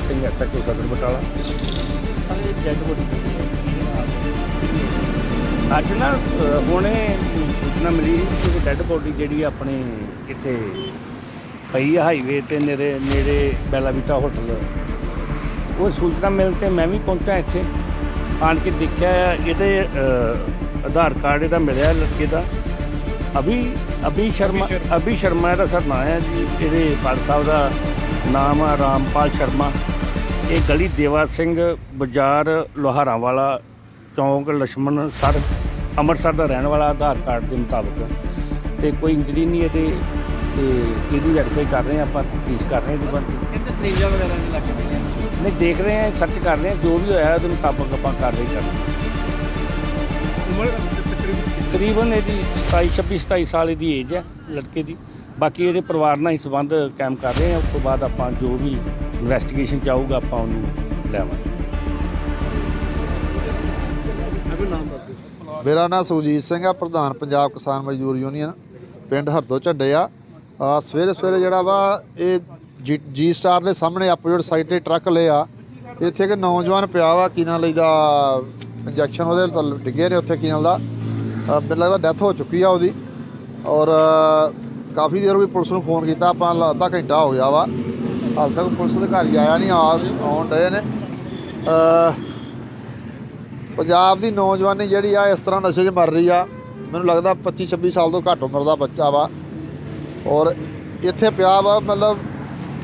Singh SHO ਸਦਰ ਬਟਾਲਾ ਸਾਰੇ dead body ਪਈ ਅੱਜ ਨਾ ਅ, ਹੁਣੇ ਸੂਚਨਾ ਮਿਲੀ ਕਿ ਡੈੱਡ ਬੋਡੀ ਜਿਹੜੀ ਆਪਣੇ ਇੱਥੇ ਪਈ ਆ ਹਾਈਵੇ ਤੇ ਨੇੜੇ ਨੇੜੇ ਬੈਲਾਵੀਟਾ ਹੋਟਲ ਉਹ ਸੂਚਨਾ ਮਿਲਣ ਤੇ ਮੈਂ ਵੀ ਪਹੁੰਚਾ ਇੱਥੇ। ਆਣ ਕੇ ਦੇਖਿਆ ਇਹਦੇ ਅ, ਆਧਾਰ ਕਾਰਡ ਇਹਦਾ ਮਿਲਿਆ ਲੜਕੇ ਦਾ। ਅਭੀ ਅਭੀ ਸ਼ਰਮਾ ਅਭੀ ਸ਼ਰਮਾ ਇਹਦਾ ਸਰ ਨਾਂ ਹੈ ਇਹਦੇ ਫਾਲ ਸਾਹਿਬ ਦਾ ਨਾਮ ਆ ਰਾਮਪਾਲ ਸ਼ਰਮਾ। ਇਹ ਗਲੀ ਦੇਵਾ ਸਿੰਘ ਬਾਜ਼ਾਰ ਲੋਹਾਰਾਂ ਵਾਲਾ ਚੌਂਕ ਲక్ష్ਮਣ ਸਰ ਅੰਮ੍ਰਿਤਸਰ ਦਾ ਰਹਿਣ ਵਾਲਾ ਆਧਾਰ ਕਾਰਡ ਦੇ ਮੁਤਾਬਕ। ਤੇ ਕੋਈ ਇੰਜਰੀ ਨਹੀਂ ਇਹਦੇ ਤੇ ਇਹਦੀ ਵੈਰੀਫਾਈ ਕਰ ਰਹੇ ਆ ਆਪਾਂ ਤਫਤੀਸ਼ ਕਰ ਰਹੇ ਆ ਇਹਦੇ ਬਾਰੇ। ਕਿੰਨੇ ਵਗੈਰਾ ਦੇ ਲੱਗੇ ਪਏ ਨੇ ਨਹੀਂ ਦੇਖ ਰਹੇ ਆ ਸਰਚ ਕਰ ਰਹੇ ਆ ਜੋ ਵੀ ਹੋਇਆ ਉਹਦੇ ਮੁਤਾਬਕ ਆਪਾਂ ਕਾਰਵਾਈ ਕਰ ਰਹੇ ਆ ਤਕਰੀਬਨ ਇਹਦੀ 27 26 27 ਸਾਲ ਦੀ ਏਜ ਹੈ ਲੜਕੇ ਦੀ। ਬਾਕੀ ਇਹਦੇ ਪਰਿਵਾਰ ਨਾਲ ਹੀ ਸੰਬੰਧ ਕਾਇਮ ਕਰ ਰਹੇ ਹਾਂ। ਉਸ ਤੋਂ ਬਾਅਦ ਆਪਾਂ ਜੋ ਵੀ ਇਨਵੈਸਟੀਗੇਸ਼ਨ ਚਾਹੂਗਾ ਆਪਾਂ ਉਹਨੂੰ ਲੈਵਾਂਗੇ ਮੇਰਾ ਨਾਮ ਸੁਜੀਤ ਸਿੰਘ ਆ ਪ੍ਰਧਾਨ ਪੰਜਾਬ ਕਿਸਾਨ ਮਜ਼ਦੂਰ ਯੂਨੀਅਨ, ਪਿੰਡ ਹਰਦੋ ਝੰਡੇ ਆ। ਆ, ਸਵੇਰੇ ਸਵੇਰੇ ਜਿਹੜਾ ਵਾ, ਇਹ ਜੀ- ਜੀ ਸਟਾਰ ਦੇ ਸਾਹਮਣੇ ਆਪੋਜ਼ਿਟ ਸਾਈਡ ਤੇ ਟਰੱਕ ਲਿਆ। ਇੱਥੇ ਇੱਕ ਨੌਜਵਾਨ ਪਿਆ ਵਾ, ਕੀ ਨਾਲ ਲਈਦਾ, ਇੰਜੈਕਸ਼ਨ ਉਹਦੇ ਡਿੱਗੇ ਨੇ ਉੱਥੇ ਕੀ ਨਾਲ ਦਾ। ਮੈਨੂੰ ਲੱਗਦਾ ਡੈਥ ਹੋ ਚੁੱਕੀ ਆ ਉਹਦੀ। ਔਰ ਕਾਫੀ ਦੇਰ ਵੀ ਪੁਲਿਸ ਨੂੰ ਫੋਨ ਕੀਤਾ, ਆਪਾਂ ਅੱਧਾ ਘੰਟਾ ਹੋ ਗਿਆ ਵਾ। ਹਾਲ ਤੱਕ ਪੁਲਿਸ ਅਧਿਕਾਰੀ ਆਇਆ ਨਹੀਂ ਆਉਣ ਡਏ ਨੇ। ਪੰਜਾਬ ਦੀ ਨੌਜਵਾਨੀ ਜਿਹੜੀ ਆ, ਇਸ ਤਰ੍ਹਾਂ ਨਸ਼ੇ 'ਚ ਮਰ ਰਹੀ ਆ। ਮੈਨੂੰ ਲੱਗਦਾ 25 26 ਸਾਲ ਤੋਂ ਘੱਟ ਉਮਰ ਦਾ ਬੱਚਾ ਵਾ। ਔਰ ਇੱਥੇ ਪਿਆ ਵਾ, ਮਤਲਬ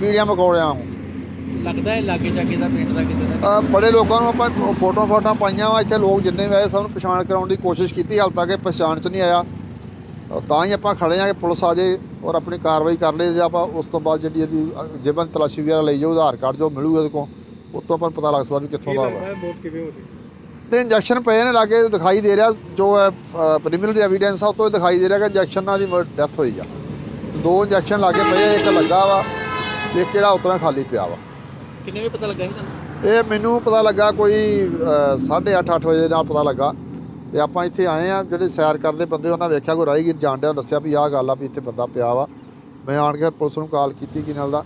ਕੀੜੀਆਂ ਮਕੌੜਿਆਂ ਵਾਂਗੂ। ਲੱਗਦਾ ਹੈ ਲਾਗੇ ਜਾਗੇ ਦਾ ਪਿੰਡ ਦਾ ਕਿਤੇ ਦਾ? ਅ, ਬੜੇ ਲੋਕਾਂ ਨੂੰ ਆਪਾਂ ਫੋਟੋ ਫੋਟੋਆਂ ਪਾਈਆਂ ਵਾ ਇੱਥੇ ਲੋਕ ਜਿੰਨੇ ਵੀ ਆਏ ਸਭ ਨੂੰ ਪਛਾਣ ਕਰਾਉਣ ਦੀ ਕੋਸ਼ਿਸ਼ ਕੀਤੀ ਹਾਲ ਤੱਕ ਇਹ ਪਛਾਣ 'ਚ ਨਹੀਂ ਆਇਆ। ਤਾਂ ਹੀ ਆਪਾਂ ਖੜੇ ਆ ਕਿ ਪੁਲਿਸ ਆ ਜੇ ਔਰ ਆਪਣੀ ਕਾਰਵਾਈ ਕਰ ਲੇ ਜੇ ਆਪਾਂ ਉਸ ਤੋਂ ਬਾਅਦ ਜਿਹੜੀ ਇਹਦੀ ਅ, ਜੇਬਨ ਤਲਾਸ਼ੀ ਵਗੈਰਾ ਲਈ ਜਾਓ ਆਧਾਰ ਕਾਰਡ ਜੋ ਮਿਲੂਗਾ ਇਹਦੇ ਕੋਲ ਉਸ ਤੋਂ ਆਪਾਂ ਨੂੰ ਪਤਾ ਲੱਗ ਸਕਦਾ ਵੀ ਕਿੱਥੋਂ ਦਾ ਵਾ। ਕਿਵੇਂ ਤੇ ਇੰਜੈਕਸ਼ਨ ਪਏ ਨੇ ਲਾਗੇ ਦਿਖਾਈ ਦੇ ਰਿਹਾ ਜੋ ਹੈ ਪ੍ਰੀਮਿਨਰੀ ਐਵੀਡੈਂਸ ਆ ਉਹ ਤੋਂ ਦਿਖਾਈ ਦੇ ਰਿਹਾ ਕਿ ਇੰਜੈਕਸ਼ਨ ਨਾਲ ਦੀ ਡੈਥ ਹੋਈ ਆ। ਦੋ ਇੰਜੈਕਸ਼ਨ ਲਾਗੇ ਪਏ ਆ, ਇੱਕ ਲੱਗਾ ਵਾ ਇੱਕ ਜਿਹੜਾ ਉਤਰਾ ਖਾਲੀ ਪਿਆ ਵਾ। ਕਿੰਨੇ ਵੀ ਪਤਾ ਲੱਗਾ ਸੀ ਤੁਹਾਨੂੰ? ਇਹ ਮੈਨੂੰ ਪਤਾ ਲੱਗਾ ਕੋਈ 8:30 ਅੱਠ ਵਜੇ ਦੇ ਨਾਲ ਪਤਾ ਲੱਗਾ। ਤੇ ਆਪਾਂ ਇੱਥੇ ਆਏ ਆ ਜਿਹੜੇ ਸੈਰ ਕਰਦੇ ਬੰਦੇ ਉਹਨਾਂ ਵੇਖਿਆ ਕੋਈ ਰਾਹਗੀਰ ਜਾਣ ਡਿਆ ਦੱਸਿਆ ਵੀ ਆਹ ਗੱਲ ਆ ਵੀ ਇੱਥੇ ਬੰਦਾ ਪਿਆ ਵਾ। ਮੈਂ ਆਣ ਕੇ ਪੁਲਿਸ ਨੂੰ ਕਾਲ ਕੀਤੀ ਕਿ ਨਾਲ ਦਾ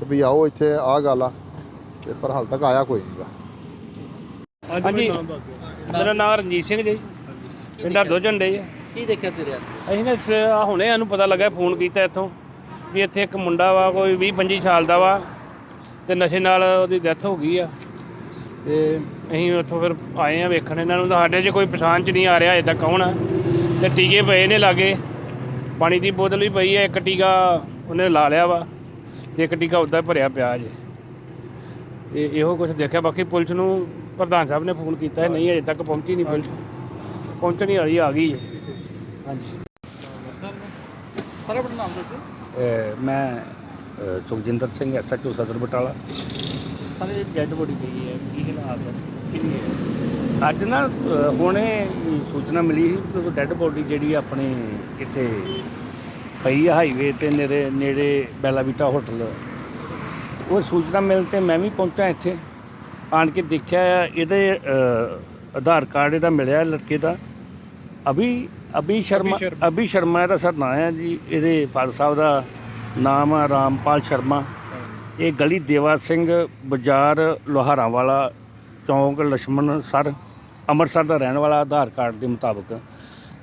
ਤੇ ਵੀ ਆਓ ਇੱਥੇ ਆਹ ਗੱਲ ਆ। ਤੇ ਪਰ ਹਾਲ ਤੱਕ ਆਇਆ ਕੋਈ ਨਹੀਂਗਾ ਹਾਂਜੀ ਮੇਰਾ ਨਾਮ ਰਣਜੀਤ ਸਿੰਘ ਜੀ। ਪਿੰਡ ਹਰਦੋ ਝੰਡੇ ਜੀ। ਕੀ ਦੇਖਿਆ ਸਵੇਰੇ ਅੱਜ ਅਸੀਂ ਨਾ ਸਵੇ- ਆਹ ਹੁਣੇ ਸਾਨੂੰ ਪਤਾ ਲੱਗਾ ਫੋਨ ਕੀਤਾ ਇੱਥੋਂ ਵੀ ਇੱਥੇ ਇੱਕ ਮੁੰਡਾ ਵਾ ਕੋਈ 20 25 ਸਾਲ ਦਾ ਵਾ। ਤੇ ਨਸ਼ੇ ਨਾਲ ਉਹਦੀ ਡੈਥ ਹੋ ਗਈ ਆ। ਤੇ ਅਸੀਂ ਉੱਥੋਂ ਫਿਰ ਆਏ ਆ ਵੇਖਣ। ਇਹਨਾਂ ਨੂੰ ਤਾਂ ਸਾਡੇ 'ਚ ਕੋਈ ਪਛਾਣ 'ਚ ਨਹੀਂ ਆ ਰਿਹਾ ਅਜੇ ਤੱਕ ਕੌਣ ਆ ਤੇ ਟੀਕੇ ਪਏ ਨੇ ਲਾਗੇ। ਪਾਣੀ ਦੀ ਬੋਤਲ ਵੀ ਪਈ ਆ ਇੱਕ ਟੀਕਾ ਉਹਨੇ ਲਾ ਲਿਆ ਵਾ ਤੇ ਇੱਕ ਟੀਕਾ ਉੱਦਾਂ ਭਰਿਆ ਪਿਆ ਜੇ। ਤੇ ਇਹੋ ਕੁਝ ਦੇਖਿਆ। ਬਾਕੀ ਪੁਲਿਸ ਨੂੰ ਪ੍ਰਧਾਨ ਸਾਹਿਬ ਨੇ ਫੋਨ ਕੀਤਾ ਹੈ ਨਹੀਂ ਅਜੇ ਤੱਕ ਪਹੁੰਚੀ ਨਹੀਂ ਪੁਲਿਸ। ਪਹੁੰਚਣੀ ਵਾਲੀ ਆ ਗਈ ਹੈ। ਹਾਂਜੀ। ਸਾਰਾ ਆਪਣਾ ਨਾਮ ਦੱਸ। ਮੈਂ ਸੁਖਜਿੰਦਰ ਸਿੰਘ ਐਸਐਚਓ ਸਦਰ ਬਟਾਲਾ। ਸਾਰੇ ਡੈਡ ਬੋਡੀ ਪਈ ਹੈ। ਕੀ ਹਾਲਾਤ ਹੈ ਕਿੰਨੀ ਹੈ? ਅੱਜ ਨਾ ਅਹ ਹੁਣੇ ਸੂਚਨਾ ਮਿਲੀ ਸੀ ਕਿ ਡੈੱਡ ਬੋਡੀ ਜਿਹੜੀ ਆਪਣੇ ਇੱਥੇ ਪਈ ਆ ਹਾਈਵੇ ਤੇ ਨੇੜੇ ਨੇੜੇ ਬੈਲਾਵੀਟਾ ਹੋਟਲ ਉਹ ਸੂਚਨਾ ਮਿਲਣ ਤੇ ਮੈਂ ਵੀ ਪਹੁੰਚਾ ਇੱਥੇ। ਆਣ ਕੇ ਦੇਖਿਆ ਇਹਦੇ ਆਧਾਰ ਕਾਰਡ ਇਹਦਾ ਮਿਲਿਆ ਲੜਕੇ ਦਾ। ਅਭੀ ਅਭੀ ਸ਼ਰਮਾ ਅਭੀ ਸ਼ਰਮਾ ਇਹਦਾ ਸਰ ਨਾਂ ਹੈ ਜੀ। ਇਹਦੇ ਫਾਦਰ ਸਾਹਿਬ ਦਾ ਨਾਮ ਆ ਰਾਮਪਾਲ ਸ਼ਰਮਾ। ਇਹ ਗਲੀ ਦੇਵਾ ਸਿੰਘ ਬਾਜ਼ਾਰ ਲੋਹਾਰਾਂ ਵਾਲਾ ਚੌਂਕ ਲక్ష్ਮਣ ਸਰ ਅੰਮ੍ਰਿਤਸਰ ਦਾ ਰਹਿਣ ਵਾਲਾ ਆਧਾਰ ਕਾਰਡ ਦੇ ਮੁਤਾਬਕ।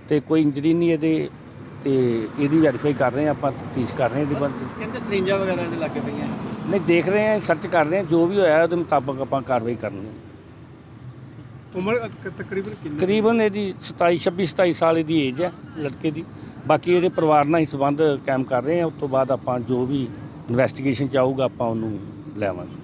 ਤੇ ਕੋਈ ਇੰਜਰੀ ਨਹੀਂ ਇਹਦੇ ਤੇ ਇਹਦੀ ਵੈਰੀਫਾਈ ਕਰ ਰਹੇ ਆ ਆਪਾਂ ਤਫਤੀਸ਼ ਕਰ ਰਹੇ ਆ ਇਹਦੀ ਬੰਦ ਕਹਿੰਦੇ ਸਰਿੰਜਾਂ ਵਗੈਰਾ ਦੇ ਲੱਗੇ ਪਈਆਂ। ਨਹੀਂ ਦੇਖ ਰਹੇ ਆ ਸਰਚ ਕਰ ਰਹੇ ਆ ਜੋ ਵੀ ਹੋਇਆ ਉਹਦੇ ਮੁਤਾਬਕ ਆਪਾਂ ਕਾਰਵਾਈ ਕਰਨੀ ਹੈ। ਉਮਰ ਤਕਰੀਬਨ ਕਿੰਨੀ ਤਕਰੀਬਨ ਇਹਦੀ 27 26 27 ਸਾਲ ਇਹਦੀ ਏਜ ਹੈ ਲੜਕੇ ਦੀ। ਬਾਕੀ ਇਹਦੇ ਪਰਿਵਾਰ ਨਾਲ ਹੀ ਸੰਬੰਧ ਕਾਇਮ ਕਰ ਰਹੇ ਹਾਂ। ਉਸ ਤੋਂ ਬਾਅਦ ਆਪਾਂ ਜੋ ਵੀ ਇਨਵੈਸਟੀਗੇਸ਼ਨ ਚਾਹੂਗਾ ਆਪਾਂ ਉਹਨੂੰ ਲੈਵਾਂਗੇ